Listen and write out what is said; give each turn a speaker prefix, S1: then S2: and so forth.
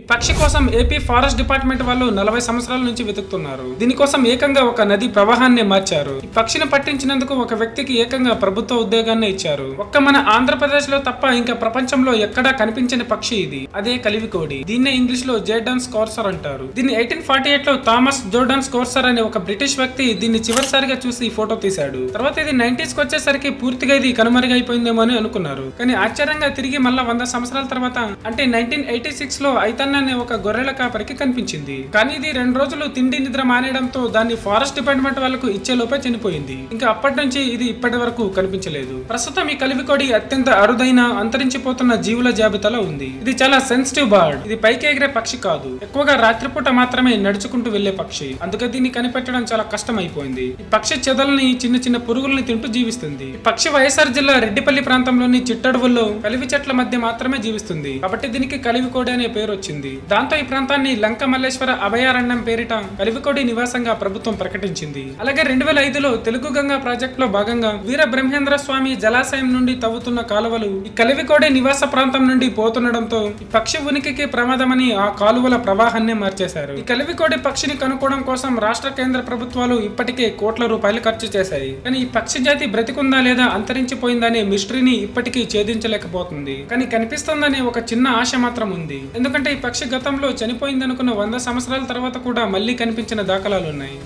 S1: ఈ పక్షి కోసం ఏపీ ఫారెస్ట్ డిపార్ట్మెంట్ వాళ్ళు నలభై సంవత్సరాల నుంచి వెతుకుతున్నారు. దీనికోసం ఏకంగా ఒక నది ప్రవాహాన్ని మార్చారు. ఈ పక్షిని పట్టించినందుకు ఒక వ్యక్తికి ఏకంగా ప్రభుత్వ ఉద్యోగాన్ని ఇచ్చారు. ఒక్క మన ఆంధ్రప్రదేశ్లో తప్ప ఇంకా ప్రపంచంలో ఎక్కడా కనిపించని పక్షి ఇది. అదే కలివికోడి. దీన్నే ఇంగ్లీష్లో జేర్డాన్ స్కోర్సర్ అంటారు. దీన్ని ఎయిటీన్ ఫార్టీ ఎయిట్లో థామస్ జోర్డన్ స్కోర్సర్ అనే ఒక బ్రిటిష్ వ్యక్తి దీన్ని చివరిసారిగా చూసి ఫోటో తీశాడు. తర్వాత ఇది నైన్టీస్కి వచ్చేసరికి పూర్తిగా ఇది కనుమరుగైపోయిందేమో అని అనుకున్నారు. కానీ ఆశ్చర్యంగా తిరిగి మళ్ళా వంద సంవత్సరాల తర్వాత అంటే నైన్టీన్ ఎయిటీ సిక్స్లో అయితే ఐతన్ అనే ఒక గొర్రెల కాపరికి కనిపించింది. కానీ ఇది రెండు రోజులు తిండి నిద్ర మానేయడంతో దాన్ని ఫారెస్ట్ డిపార్ట్మెంట్ వాళ్ళకు ఇచ్చే లోపే చనిపోయింది. ఇంకా అప్పటి నుంచి ఇది ఇప్పటి వరకు కనిపించలేదు. ప్రస్తుతం ఈ కలివికోడి అత్యంత అరుదైన అంతరించిపోతున్న జీవుల జాబితాలో ఉంది. ఇది చాలా సెన్సిటివ్ బర్డ్ ఇది పైకి ఎగిరే పక్షి కాదు. ఎక్కువగా రాత్రిపూట మాత్రమే నడుచుకుంటూ వెళ్ళే పక్షి. అందుకే దీన్ని కనిపెట్టడం చాలా కష్టం అయిపోయింది ఈ పక్షి చెదల్ని చిన్న చిన్న పురుగుల్ని తింటూ జీవిస్తుంది. ఈ పక్షి వైఎస్ఆర్ జిల్లా రెడ్డిపల్లి ప్రాంతంలోని చిట్టడవుల్లో కలివి చెట్ల మధ్య మాత్రమే జీవిస్తుంది. కాబట్టి దీనికి కలివికోడి అనే పేరు వచ్చింది. దాంతో ఈ ప్రాంతాన్ని లంక మల్లేశ్వర అభయారణ్యం పేరిట కలివికోడి నివాసంగా ప్రభుత్వం ప్రకటించింది. అలాగే రెండు వేల ఐదులో తెలుగు గంగా ప్రాజెక్ట్లో భాగంగా వీర బ్రహ్మేంద్ర స్వామి జలాశయం నుండి తవ్వుతున్న కాలువలు ఈ కలివికోడి నివాస ప్రాంతం నుండి పోతుండడంతో ఈ పక్షి ఉనికికి ప్రమాదమని ఆ కాలువల ప్రవాహాన్ని మార్చేశారు. ఈ కలివికోడి పక్షిని కనుక్కోవడం కోసం రాష్ట్ర కేంద్ర ప్రభుత్వాలు ఇప్పటికే కోట్ల రూపాయలు ఖర్చు చేశాయి. కానీ ఈ పక్షి జాతి బ్రతికుందా లేదా అంతరించిపోయిందనే మిస్టరీని ఇప్పటికీ ఛేదించలేకపోతుంది. కానీ కనిపిస్తుందనే ఒక చిన్న ఆశ మాత్రం ఉంది. ఎందుకంటే ఈ పక్షి గతంలో చనిపోయిందనుకున్న వంద సంవత్సరాల తర్వాత కూడా మళ్ళీ కనిపించిన దాఖలాలున్నాయి.